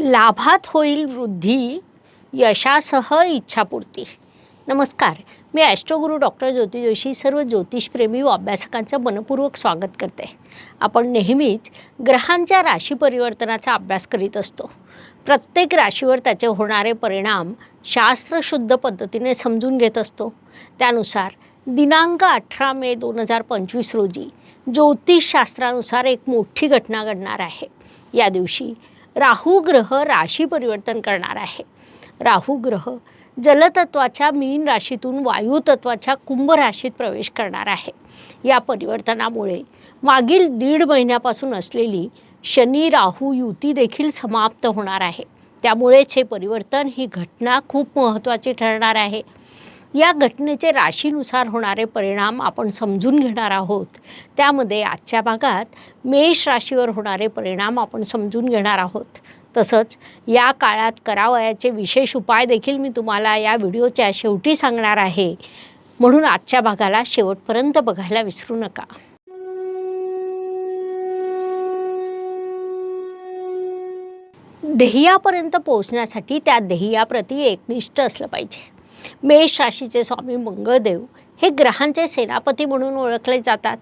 लाभात होईल वृद्धी यशासह इच्छापूर्ती. नमस्कार मी ॲस्ट्रोगुरू डॉक्टर ज्योती जोशी सर्व ज्योतिषप्रेमी व अभ्यासकांचं मनपूर्वक स्वागत करते. आपण नेहमीच ग्रहांच्या राशी परिवर्तनाचा अभ्यास करीत असतो. प्रत्येक राशीवर त्याचे होणारे परिणाम शास्त्रशुद्ध पद्धतीने समजून घेत असतो. त्यानुसार दिनांक अठरा मे दोन हजार पंचवीस रोजी ज्योतिषशास्त्रानुसार एक मोठी घटना घडणार आहे. या दिवशी राहू ग्रह राशी परिवर्तन करणार आहे. राहू ग्रह जलतत्वाच्या मीन राशीतून वायुतत्वाच्या कुंभ राशीत प्रवेश करणार आहे. या परिवर्तनामुळे मागील दीड महिन्यापासून असलेली शनी राहू युती देखील समाप्त होणार आहे. त्यामुळेच हे परिवर्तन ही घटना खूप महत्त्वाची ठरणार आहे. या घटनेचे राशीनुसार होणारे परिणाम आपण समजून घेणार आहोत. त्यामध्ये आजच्या भागात मेष राशीवर होणारे परिणाम आपण समजून घेणार आहोत. तसंच या काळात करावयाचे विशेष उपाय देखील मी तुम्हाला या व्हिडिओच्या शेवटी सांगणार आहे. म्हणून आजच्या भागाला शेवटपर्यंत बघायला विसरू नका. ध्येयापर्यंत पोहोचण्यासाठी त्या ध्येयाप्रती एकनिष्ठ असलं पाहिजे. मेष राशीचे स्वामी मंगळदेव हे ग्रहांचे सेनापती म्हणून ओळखले जातात.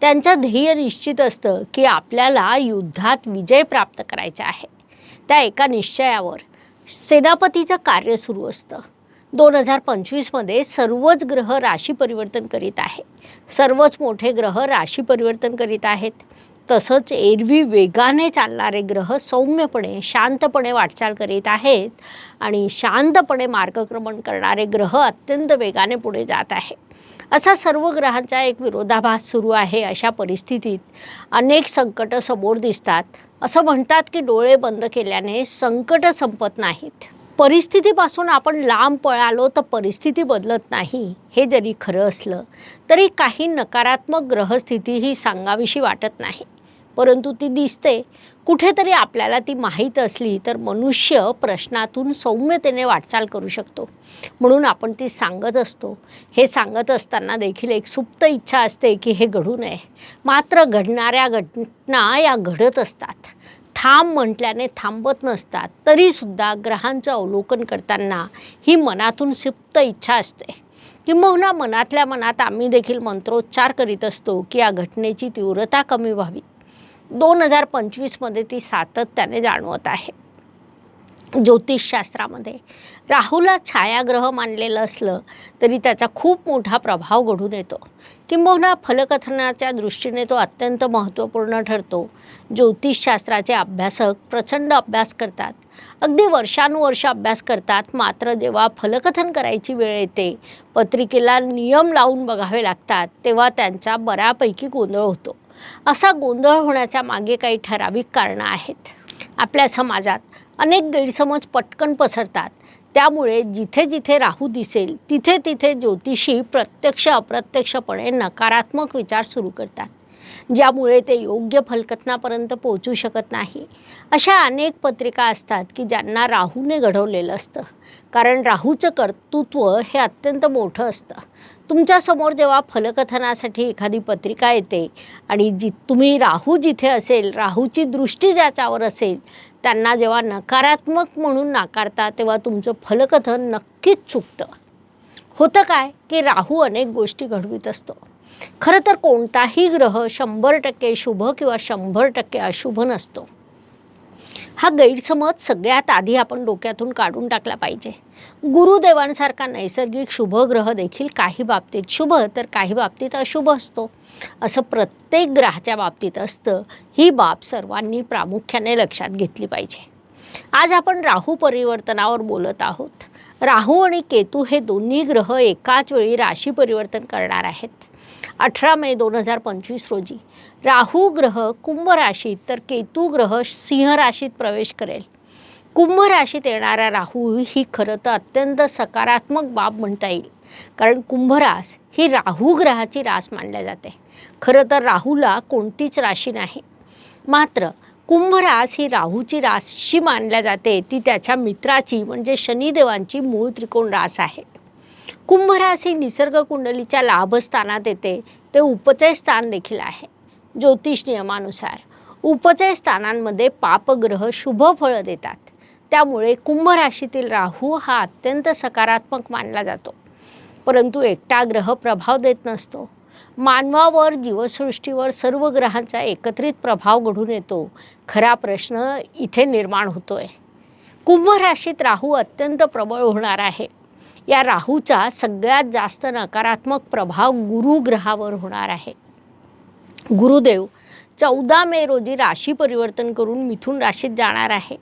त्यांचं ध्येय निश्चित असतं की आपल्याला युद्धात विजय प्राप्त करायचा आहे. त्या एका निश्चयावर सेनापतीचं कार्य सुरू असतं. दोन हजार पंचवीसमध्ये सर्वच ग्रह राशी परिवर्तन करीत आहे. सर्वच मोठे ग्रह राशी परिवर्तन करीत आहेत. तसंच एरवी वेगाने चालणारे ग्रह सौम्यपणे शांतपणे वाटचाल करीत आहेत आणि शांतपणे मार्गक्रमण करणारे ग्रह अत्यंत वेगाने पुढे जात आहे. असा सर्व ग्रहांचा एक विरोधाभास सुरू आहे अशा परिस्थितीत अनेक संकट समोर दिसतात. असं म्हणतात की डोळे बंद केल्याने संकट संपत नाहीत. परिस्थितीपासून आपण लांब पळालो तर परिस्थिती बदलत नाही हे जरी खरं असलं तरी काही नकारात्मक ग्रहस्थिती ही सांगावीशी वाटत नाही. परंतु ती दिसते. कुठेतरी आपल्याला ती माहीत असली तर मनुष्य प्रश्नातून सौम्यतेने वाटचाल करू शकतो. म्हणून आपण ती सांगत असतो. हे सांगत असताना देखील एक सुप्त इच्छा असते की हे घडू नये. मात्र घडणाऱ्या घटना या घडत असतात. थांब म्हटल्याने थांबत नसतात. तरीसुद्धा ग्रहांचं अवलोकन करताना ही मनातून सुप्त इच्छा असते. किंबहुना मनातल्या मनात आम्ही देखील मंत्रोच्चार करीत असतो की या घटनेची तीव्रता कमी व्हावी. दोन हजार पंचवीसमध्ये ती सातत्याने जाणवत आहे. ज्योतिषशास्त्रामध्ये राहूला छायाग्रह मानलेलं असलं तरी त्याचा खूप मोठा प्रभाव घडून येतो. किंबहुना फलकथनाच्या दृष्टीने तो अत्यंत महत्त्वपूर्ण ठरतो. ज्योतिषशास्त्राचे अभ्यासक प्रचंड अभ्यास करतात. अगदी वर्षानुवर्ष अभ्यास करतात मात्र जेव्हा फलकथन करायची वेळ येते पत्रिकेला नियम लावून बघावे लागतात तेव्हा त्यांचा बऱ्यापैकी गोंधळ होतो. असा गोंधळ होण्याच्या मागे काही ठराविक कारणं आहेत. आपल्या समाजात अनेक गैरसमज पटकन पसरतात. त्यामुळे जिथे जिथे राहू दिसेल तिथे तिथे ज्योतिषी प्रत्यक्ष अप्रत्यक्षपणे नकारात्मक विचार सुरू करतात. ज्यामुळे ते योग्य फलकथनापर्यंत पोहोचू शकत नाही. अशा अनेक पत्रिका असतात की ज्यांना राहूने घडवलेलं असतं. कारण राहूचं कर्तृत्व हे अत्यंत मोठं असतं. तुमच्यासमोर जेव्हा फलकथनासाठी एखादी पत्रिका येते आणि जी तुम्ही राहू जिथे असेल राहूची दृष्टी ज्याच्यावर असेल त्यांना जेव्हा नकारात्मक म्हणून नाकारता तेव्हा तुमचं फलकथन नक्कीच चुकतं. होतं काय? की राहू अनेक गोष्टी घडवीत असतो. खरं तर कोणताही ग्रह शंभर टक्के शुभ किंवा शंभर टक्के अशुभ नसतो. हा गैरसमज सगळ्यात आधी आपण डोक्यातून काढून टाकला पाहिजे. गुरुदेवांसारखा नैसर्गिक शुभ ग्रह देखील काही बाबतीत शुभ तर काही बाबतीत अशुभ असतो. असं प्रत्येक ग्रहाच्या बाबतीत असतं ही बाब सर्वांनी प्रामुख्याने लक्षात घेतली पाहिजे. आज आपण राहू परिवर्तनावर बोलत आहोत. राहू आणि केतू हे दोन्ही ग्रह एकाच वेळी राशी परिवर्तन करणार आहेत. अठरा मे दोन हजार पंचवीस रोजी. राहू ग्रह कुंभ राशीत तर केतू ग्रह सिंह राशीत प्रवेश करेल. कुंभ राशीत येणारा राहू ही खरं तर अत्यंत सकारात्मक बाब म्हणता येईल. कारण कुंभरास ही राहू ग्रहाची रास मानल्या जाते. खरं तर राहूला कोणतीच राशी नाही. मात्र कुंभरास ही राहूची राशी मानल्या जाते ती त्याच्या मित्राची म्हणजे शनिदेवांची मूळ त्रिकोण रास आहे. कुंभरास ही निसर्ग कुंडलीच्या लाभस्थानात येते ते उपचय स्थान देखील आहे. ज्योतिष नियमानुसार उपचय स्थानांमध्ये पापग्रह शुभ फळं देतात. त्यामुळे कुंभ राशीतील राहू हा अत्यंत सकारात्मक मानला जातो. परंतु एकटा ग्रह प्रभाव देत नसतो. मानवावर जीवसृष्टीवर सर्व ग्रहांचा एकत्रित प्रभाव घडून येतो. खरा प्रश्न इथे निर्माण होतोय. कुंभ राशीत राहू अत्यंत प्रबळ होणार आहे. या राहूचा सगळ्यात जास्त नकारात्मक प्रभाव गुरु ग्रहावर होणार आहे. गुरुदेव चौदा मे रोजी राशी परिवर्तन करून मिथुन राशीत जाणार आहे.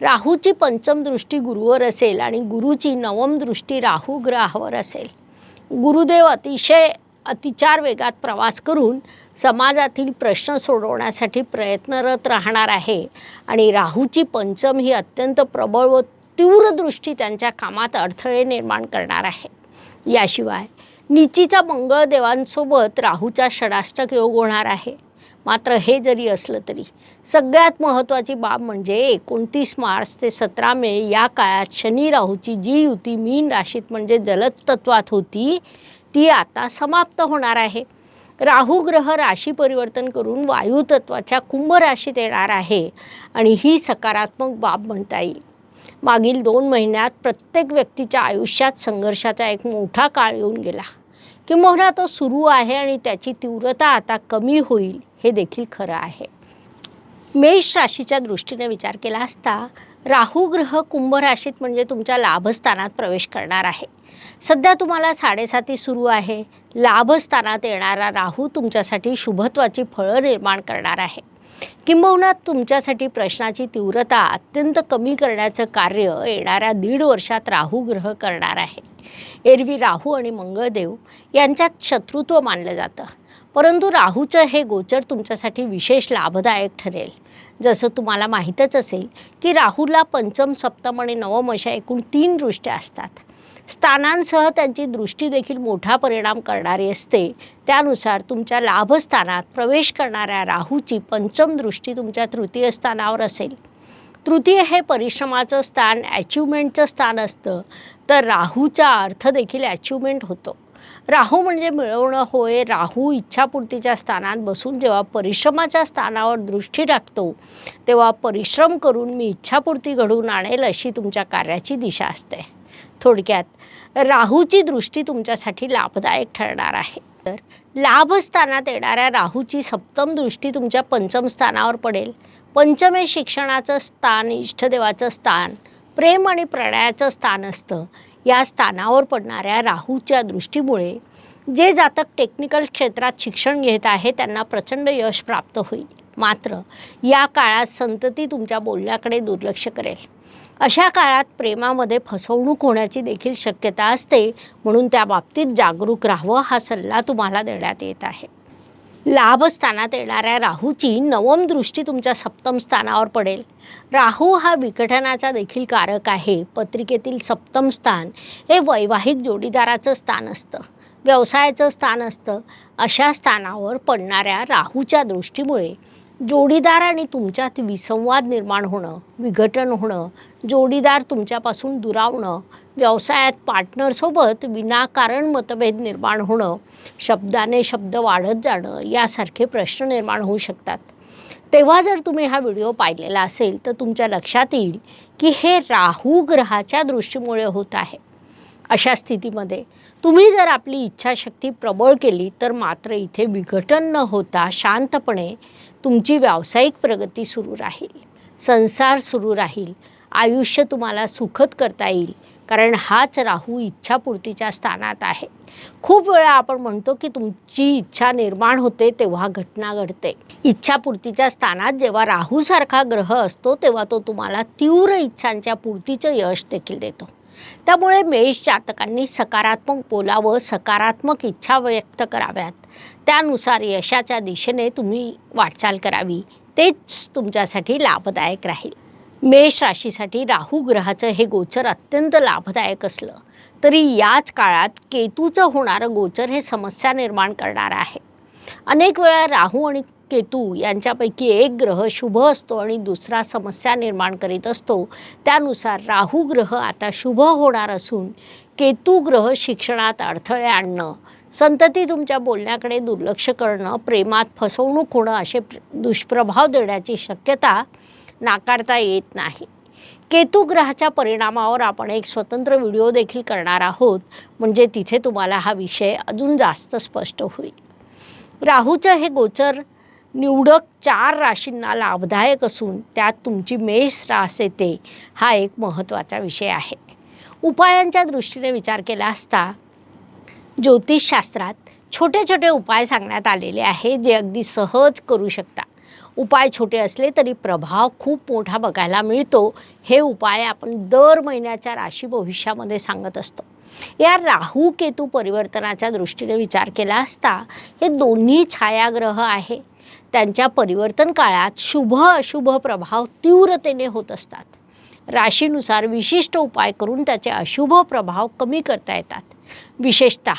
राहूची पंचम दृष्टी गुरुवर असेल आणि गुरुची नवम दृष्टी राहू ग्रहावर असेल. गुरुदेव अतिशय अतिचार वेगात प्रवास करून समाजातील प्रश्न सोडवण्यासाठी प्रयत्नरत राहणार आहे आणि राहूची पंचम ही अत्यंत प्रबळ व तीव्र दृष्टी त्यांच्या कामात अडथळे निर्माण करणार आहे. याशिवाय निचीचा मंगळदेवांसोबत राहूचा षडाष्टक योग होणार आहे. मात्र हे जरी असलं तरी सगळ्यात महत्त्वाची बाब म्हणजे एकोणतीस मार्च ते सतरा मे या काळात शनी राहूची जी युती मीन राशीत म्हणजे जलद तत्वात होती ती आता समाप्त होणार आहे. राहू ग्रह राशी परिवर्तन करून वायुतत्वाच्या कुंभ राशीत येणार आहे आणि ही सकारात्मक बाब म्हणता येईल. मागील दोन महिन्यात प्रत्येक व्यक्तीच्या आयुष्यात संघर्षाचा एक मोठा काळ येऊन गेला. किंबहुना तो सुरू आहे आणि त्याची तीव्रता आता कमी होईल हे देखील खरं आहे. मेष राशीच्या दृष्टीने विचार केला असता राहू ग्रह कुंभ राशीत म्हणजे तुमच्या लाभस्थानात प्रवेश करणार आहे. सध्या तुम्हाला साडेसाती सुरू आहे. लाभस्थानात येणारा राहू तुमच्यासाठी शुभत्वाची फळं निर्माण करणार आहे. किंबहुना तुमच्यासाठी प्रश्नाची तीव्रता अत्यंत कमी करण्याचं कार्य येणाऱ्या दीड वर्षात राहू ग्रह करणार आहे. एरवी राहू आणि मंगळदेव यांच्यात शत्रुत्व मानलं जातं. परंतु राहूचं हे गोचर तुमच्यासाठी विशेष लाभदायक ठरेल. जसं तुम्हाला माहीतच असेल की राहूला पंचम सप्तम आणि नवम अशा एकूण तीन दृष्ट्या असतात. स्थानांसह त्यांची दृष्टी देखील मोठा परिणाम करणारी असते. त्यानुसार तुमच्या लाभस्थानात प्रवेश करणाऱ्या राहूची पंचम दृष्टी तुमच्या तृतीय स्थानावर असेल. तृतीय हे परिश्रमाचं स्थान अचिव्हमेंटचं स्थान असतं. तर राहूचा अर्थ देखील अचिव्हमेंट होतो. राहू म्हणजे मिळवणं होय राहू इच्छापूर्तीच्या स्थानात बसून जेव्हा परिश्रमाच्या स्थानावर दृष्टी टाकतो तेव्हा परिश्रम करून मी इच्छापूर्ती घडवून आणेल अशी तुमच्या कार्याची दिशा असते. थोडक्यात राहूची दृष्टी तुमच्यासाठी लाभदायक ठरणार आहे. तर लाभस्थानात येणाऱ्या राहूची सप्तम दृष्टी तुमच्या पंचम स्थानावर पडेल. पंचम हे शिक्षणाचं स्थान इष्टदेवाचं स्थान प्रेम आणि प्रणयाचं स्थान असतं. या स्थानावर पडणाऱ्या राहूच्या दृष्टीमुळे जे जातक टेक्निकल क्षेत्रात शिक्षण घेत आहे त्यांना प्रचंड यश प्राप्त होईल. मात्र या काळात संतती तुमच्या बोलण्याकडे दुर्लक्ष करेल. अशा काळात प्रेमामध्ये फसवणूक होण्याची देखील शक्यता असते म्हणून त्या बाबतीत जागरूक राहावं हा सल्ला तुम्हाला देण्यात येत आहे. लाभस्थानात येणाऱ्या राहूची नवम दृष्टी तुमच्या सप्तम स्थानावर पडेल. राहू हा विघटनाचा देखील कारक आहे. पत्रिकेतील सप्तम स्थान हे वैवाहिक जोडीदाराचं स्थान असतं. व्यवसायाचं स्थान असतं. अशा स्थानावर पडणाऱ्या राहूच्या दृष्टीमुळे जोडीदार आणि तुमच्यात विसंवाद निर्माण होणं विघटन होणं जोडीदार तुमच्यापासून दुरावणं व्यवसायात पार्टनरसोबत विनाकारण मतभेद निर्माण होणं शब्दाने शब्द वाढत जाणं यासारखे प्रश्न निर्माण होऊ शकतात. तेव्हा जर तुम्ही हा व्हिडिओ पाहिलेला असेल तर तुमच्या लक्षात येईल की हे राहू ग्रहाच्या दृष्टीमुळे होत आहे. अशा स्थितीमध्ये तुम्ही जर आपली इच्छाशक्ती प्रबळ केली तर मात्र इथे विघटन न होता शांतपणे तुमची व्यावसायिक प्रगती सुरू राहील संसार सुरू राहील आयुष्य तुम्हाला सुखद करता येईल कारण हाच राहू इच्छापूर्तीच्या स्थानात आहे. खूप वेळा आपण म्हणतो की तुमची इच्छा निर्माण होते तेव्हा घटना घडते. इच्छापूर्तीच्या स्थानात जेव्हा राहूसारखा ग्रह असतो तेव्हा तो तुम्हाला तीव्र इच्छांच्या पूर्तीचं यश देखील देतो. त्यामुळे मेष जातकांनी सकारात्मक बोलावं सकारात्मक इच्छा व्यक्त कराव्यात. त्यानुसार यशाच्या दिशेने तुम्ही वाटचाल करावी. तेच तुमच्यासाठी लाभदायक राहील. मेष राशीसाठी राहू ग्रहाचं हे गोचर अत्यंत लाभदायक असलं तरी याच काळात केतूचं होणारं गोचर हे समस्या निर्माण करणार आहे. अनेक वेळा राहू आणि केतू यांच्यापैकी एक ग्रह शुभ असतो आणि दुसरा समस्या निर्माण करीत असतो. त्यानुसार राहू ग्रह आता शुभ होणार असून केतू ग्रह शिक्षणात अडथळे आणणं संतती तुमच्या बोलण्याकडे दुर्लक्ष करणं प्रेमात फसवणूक होणं असे प्र- दुष्प्रभाव देण्याची शक्यता नाकारता येत नाही. केतू ग्रहाच्या परिणामावर आपण एक स्वतंत्र व्हिडिओ देखील करणार आहोत. म्हणजे तिथे तुम्हाला हा विषय अजून जास्त स्पष्ट होईल. राहूचं हे गोचर निवडक चार राशींना लाभदायक असून त्यात तुमची मेष रास येते हा एक महत्त्वाचा विषय आहे. उपायांच्या दृष्टीने विचार केला असता ज्योतिषशास्त्रात छोटे छोटे उपाय सांगण्यात आलेले आहे जे अगदी सहज करू शकता. उपाय छोटे असले तरी प्रभाव खूप मोठा बघायला मिळतो हे उपाय आपण दर महिन्याच्या राशी भविष्यामध्ये सांगत असतो. या राहू केतू परिवर्तनाच्या दृष्टीने विचार केला असता हे दोन्ही छायाग्रह आहे. त्यांच्या परिवर्तन काळात शुभ अशुभ प्रभाव तीव्रतेने होत असतात. राशीनुसार विशिष्ट उपाय करून त्याचे अशुभ प्रभाव कमी करता येतात. विशेषत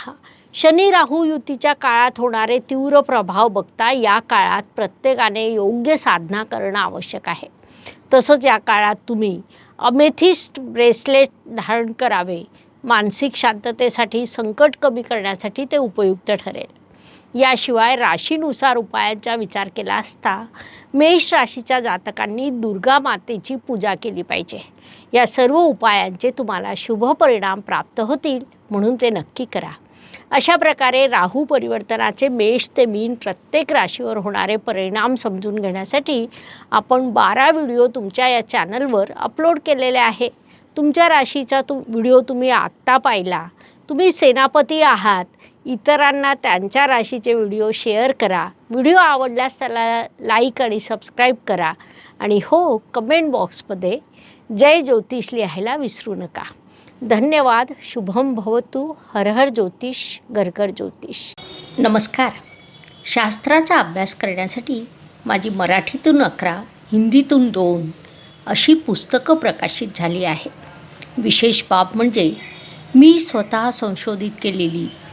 शनी राहू युतीच्या काळात होणारे तीव्र प्रभाव बघता या काळात प्रत्येकाने योग्य साधना करणं आवश्यक आहे. तसंच या काळात तुम्ही अमेथिस्ट ब्रेसलेट धारण करावे. मानसिक शांततेसाठी संकट कमी करण्यासाठी ते उपयुक्त ठरेल. याशिवाय राशीनुसार उपायांचा विचार केला असता मेष राशीच्या जातकांनी दुर्गा मातेची पूजा केली पाहिजे. या सर्व उपायांचे तुम्हाला शुभ परिणाम प्राप्त होतील म्हणून ते नक्की करा. अशा प्रकारे राहू परिवर्तनाचे मेष ते मीन प्रत्येक राशीवर होणारे परिणाम समजून घेण्यासाठी आपण बारा व्हिडिओ तुमच्या या चॅनलवर अपलोड केलेले आहे तुमच्या राशीचा तुम व्हिडिओ तुम्ही आत्ता पाहिला. तुम्ही सेनापती आहात. इतरांना त्यांच्या राशीचे व्हिडिओ शेअर करा. व्हिडिओ आवडल्यास त्याला लाईक आणि सबस्क्राईब करा. आणि हो कमेंट बॉक्समध्ये जय ज्योतिष लिहायला विसरू नका. धन्यवाद. शुभम भवतु. हर हर ज्योतिष घरघर ज्योतिष. नमस्कार. शास्त्राचा अभ्यास करण्यासाठी माझी मराठीतून अकरा हिंदीतून दोन अशी पुस्तकं प्रकाशित झाली आहे. विशेष बाब म्हणजे मी स्वतः संशोधित केलेली